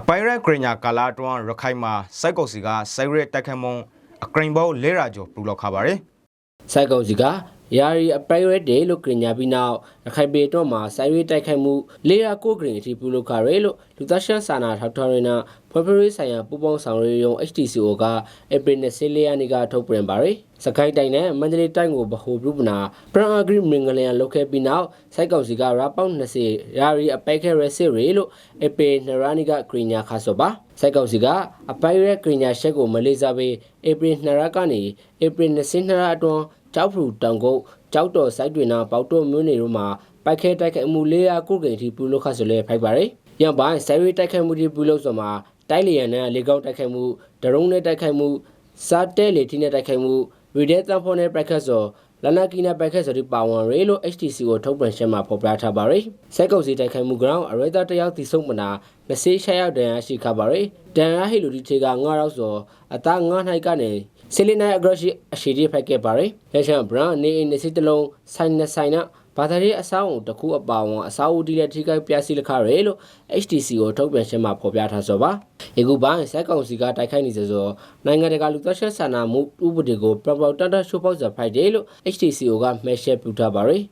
အပိုင်ရက်ဂရညာကာလာတွန်းရခိုင်မှာစိုက်ကုတ်စီကစိုက်ရက်တက်ခတ်မုံအကရင်ဘောလဲရာကျော်ပူလောက်ခါပါတယ်စိုက်ကုံစီက ယာရီအပိုင်ရက်ဒေးလို့ကြညာပြီးနောက်ရခိုင်ပေတော့မှာစိုက်ရွေးတိုက်ခိုက်မှုလေယာကိုဂရင်အထိပြုလုပ်ခရဲလို့လူသားရှမ်းစာနာထောက်ထားရနာဖေဖော်ဝါရီဆိုင်ရာပူပေါင်းဆောင်ရွက်ရုံ HTCO ကဧပြီ24ရက်နေ့ကထုတ်ပြန်ပါတယ်စကိုင်းတိုင်းနဲ့မန္တလေးတိုင်းကိုဗဟိုပြုပနာပရန်အဂရိမင်္ဂလန်လုတ်ခဲ့ပြီးနောက်စိုက်ကောင်စီကရာပေါင်း20ရာရီအပိုက်ခဲရစစ်ရီလို့ဧပြီနရနီကဂရညာခါဆိုပါစိုက်ကောင်စီကအပိုက်ရဲဂရညာရှက်ကိုမလေးစားပြီးဧပြီ2ရက်ကနေဧပြီ22ရက်အတွင်း ကြောက်ဖူတောင်ကုတ်ကြောက်တော်စိုက်တွင်နာပေါတော့မြို့နယ်တို့မှာပိုက်ခဲတိုက်ခိုက်မှုလေးရာကုတ်ကိန်ထိပြုလုပ်ခဆိုလဲဖိုက်ပါတယ်ရန်ပိုင်းစိုက်ရွေးတိုက်ခိုက်မှုတွေပြုလုပ်ဆိုမှာတိုက်လျံနဲ့လေကောက်တိုက်ခိုက်မှုဒရုန်းနဲ့တိုက်ခိုက်မှုစားတဲလေထီနဲ့တိုက်ခိုက်မှုဗီဒီယိုတန်ဖိုနဲ့ပိုက်ခတ်ဆို လနကီနဲ့ပိုက်ခတ်ဆိုဒီပါဝင်ရေလို့ HTC ကိုထုတ်ပြန်ရှင်းမှာဖော်ပြထားပါတယ်။စိုက်ကုတ်စီတိုက်ခိုက်မှုကောင်အရေတာတယောက်တီဆုံးမနာ20ရှာရောက်တန်ရရှိခပါရယ်။တန်ရဟီလူဒီချေက9ရောက်ဆိုအသား9နိုင်ကနေဆီလီနိုင်အဂရရှိအရှိဒီဖိုက်ခဲ့ပါရယ်။လက်ချန်ဘရန်နေအိမ်နေစီတလုံးဆိုင်နဲ့ဆိုင်နာဘာသာရေးအဆောက်အုံတစ်ခုအပါဝင်အဆောက်အဦတီလက်ထိခိုက်ပြစီလခရဲလို့ HTC ကိုထုတ်ပြန်ရှင်းမှာဖော်ပြထားဆိုပါ။ ဒီခုပိုင်းစက်ကောင်စီကတိုက်ခိုက်နေစေဆိုနိုင်ငံတကာလူသက်ဆက်ဆန္ဒမှုဥပဒေကိုပရော်ပတော်တန်တရှိုးပေါက်စဖိုက်တယ်လို့ HTCO ကမဲရှယ်ပြထားပါရယ်